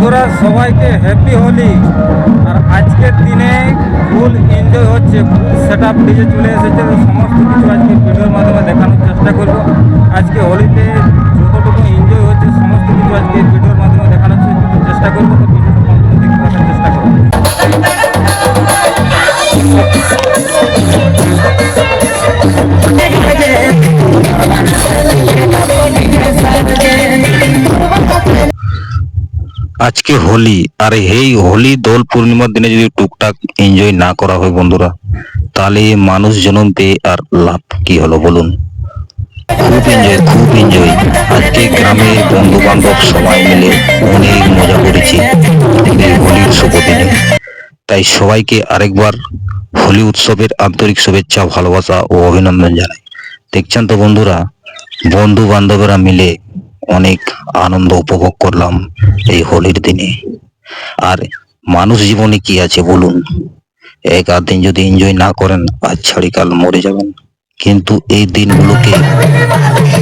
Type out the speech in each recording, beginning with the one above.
বন্ধুরা, সবাইকে হ্যাপি হোলি আর আজকের দিনে ফুল এনজয় হচ্ছে ফুল সেট আপ ডিজে চলে এসেছে। সমস্ত কিছু আজকে ভিডিওর মাধ্যমে দেখানোর চেষ্টা করব। আজকে হোলিতে যতটুকু এনজয় হচ্ছে, সমস্ত কিছু আজকে ভিডিওর মাধ্যমে দেখানোর চেষ্টা করব। তো চেষ্টা করব। আজকে হোলি, আর এই হোলি দোল পূর্ণিমার দিনে যদি টুকটাক এনজয় না করা হয় বন্ধুরা, তাহলে মানুষ জন্ম পেয়ে আর লাভ কি হলো বলুন? খুব এনজয় খুব এনজয় আজকে গ্রামের বন্ধু বান্ধব সবাই মিলে অনেক মজা করেছি এই হোলির শুভ দিনে। তাই সবাইকে আরেকবার হোলি উৎসবের আন্তরিক শুভেচ্ছা, ভালোবাসা ও অভিনন্দন জানাই। দেখছেন তো বন্ধুরা বন্ধু বান্ধবরা মিলে অনেক আনন্দ উপভোগ করলাম এই হোলির দিনে। আর মানুষ জীবনে কি আছে বলুন? এক আধ দিন যদি এনজয় না করেন, আজ ছাড়ি কাল মরে যাবেন। কিন্তু এই দিনগুলোকে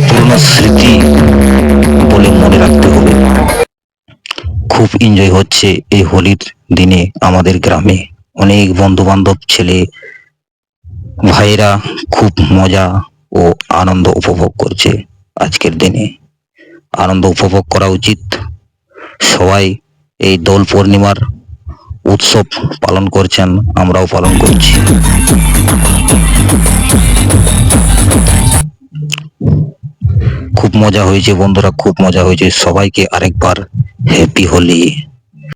পুরনো স্মৃতি বলে মনে রাখতে হবে। খুব এনজয় হচ্ছে এই হোলির দিনে আমাদের গ্রামে। অনেক বন্ধু বান্ধব ছেলে ভাইরা খুব মজা ও আনন্দ উপভোগ করছে আজকের দিনে। আনন্দ উপভোগ করা উচিত। সবাই এই দোল পূর্ণিমার উৎসব পালন করছেন, আমরাও পালন করছি। খুব মজা হয়েছে বন্ধুরা, খুব মজা হয়েছে। সবাইকে আরেকবার হ্যাপি হোলি